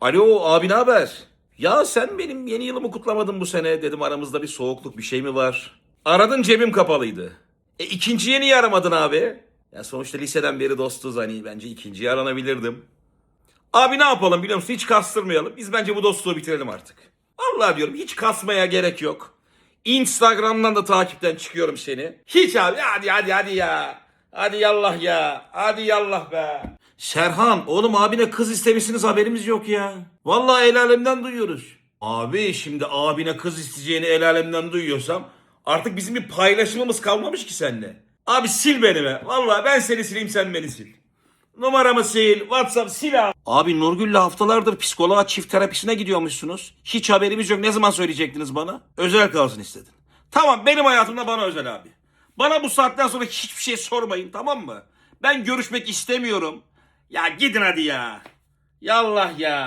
Alo abi ne haber? Ya sen benim yeni yılımı kutlamadın bu sene. Dedim aramızda bir soğukluk bir şey mi var? Aradın cebim kapalıydı. E ikinciye niye aramadın abi? Ya sonuçta liseden beri dostuz hani bence ikinciye aranabilirdim. Abi ne yapalım biliyor musun? Hiç kastırmayalım. Biz bence bu dostluğu bitirelim artık. Vallahi diyorum hiç kasmaya gerek yok. Instagram'dan da takipten çıkıyorum seni. Hiç abi hadi hadi hadi ya. Hadi yallah ya. Hadi yallah be. Serhan oğlum abine kız istemişsiniz haberimiz yok ya. Vallahi el alemden duyuyoruz. Abi şimdi abine kız isteyeceğini el alemden duyuyorsam artık bizim bir paylaşımımız kalmamış ki seninle. Abi sil beni be. Vallahi ben seni sileyim sen beni sil. Numaramı sil, WhatsApp sil abi. Abi Nurgül'le haftalardır psikoloğa çift terapisine gidiyormuşsunuz. Hiç haberimiz yok. Ne zaman söyleyecektiniz bana? Özel kalsın istedin. Tamam benim hayatımda bana özel abi. Bana bu saatten sonra hiçbir şey sormayın tamam mı? Ben görüşmek istemiyorum. Ya gidin hadi ya. Yallah ya.